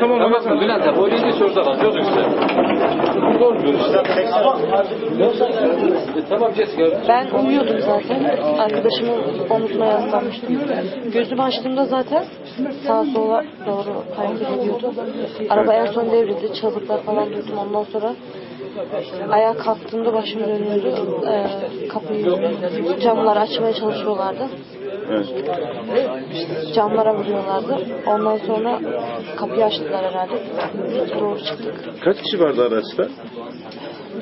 Tamam ama Bülent abi oraya geç orada bak yok işte. Korkmuyor işte. E, tamam. Ben uyuyordum zaten. Arkadaşımın omzuna yaslanmıştım. Gözümü açtığımda zaten sağa sola doğru hareket ediyordu. Araba en son devrildi. Çığlıklar falan duydum. Ondan sonra ayağa kalktığımda başım dönüyordu. Ee, kapıyı camları açmaya çalışıyorlardı. Evet. Camlara vuruyorlardı. Ondan sonra kapıyı açtılar herhalde. Doğru çıktık. Kaç kişi vardı araçta?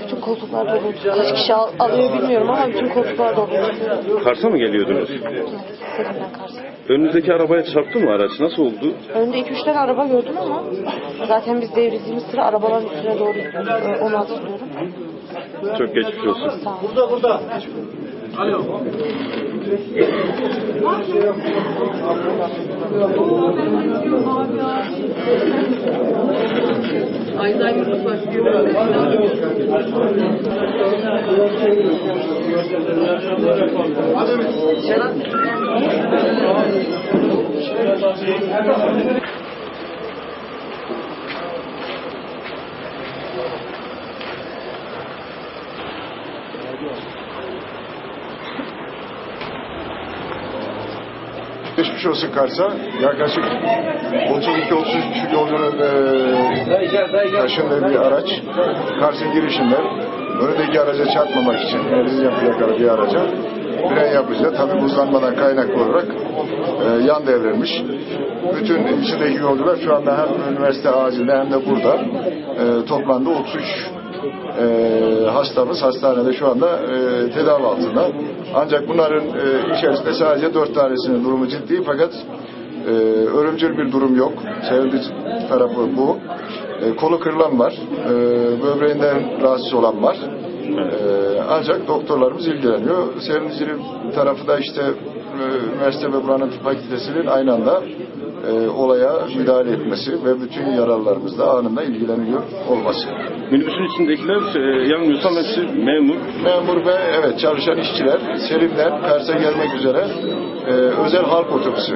Bütün koltuklar doluydu. Kaç kişi al- alıyor bilmiyorum ama bütün koltuklar doluydu. Kars'a mı geliyordunuz? Karşı. Önünüzdeki arabaya çarptı mı araç? Nasıl oldu? İki üç tane araba gördüm ama zaten biz devrildiğimiz sıra arabaların üstüne doğru. Ee, Onu hatırlıyorum. Çok geçmiş olsun. Sağ olun. Geçmiş olsun Kars'a. Yaklaşık 32-33 yolcunun e, taşındığı bir araç Kars'ın girişinde önündeki araca çarpmamak için elini yapacak bir araca fren yapınca tabi buzlanmadan kaynaklı olarak e, yan devrilmiş. Bütün içindeki yolcular şu anda hem üniversite acilde hem de burada e, toplamda 33 e, hastamız hastanede şu anda e, tedavi altında. Ancak bunların e, içerisinde sadece dört tanesinin durumu ciddi fakat e, ölümcül bir durum yok. Sebebi tarafı bu. E, kolu kırılan var. E, böbreğinden rahatsız olan var. E, ancak doktorlarımız ilgileniyor. Sevindirici tarafı da işte e, üniversite ve buranın tıp fakültesinin aynı anda e, olaya müdahale etmesi ve bütün yaralılarımızla anında ilgileniyor olması. Minibüsün içindekiler e, yanılmıyorsam hepsi memur. Memur ve evet çalışan işçiler Selim'den Kars'a gelmek üzere e, özel halk otobüsü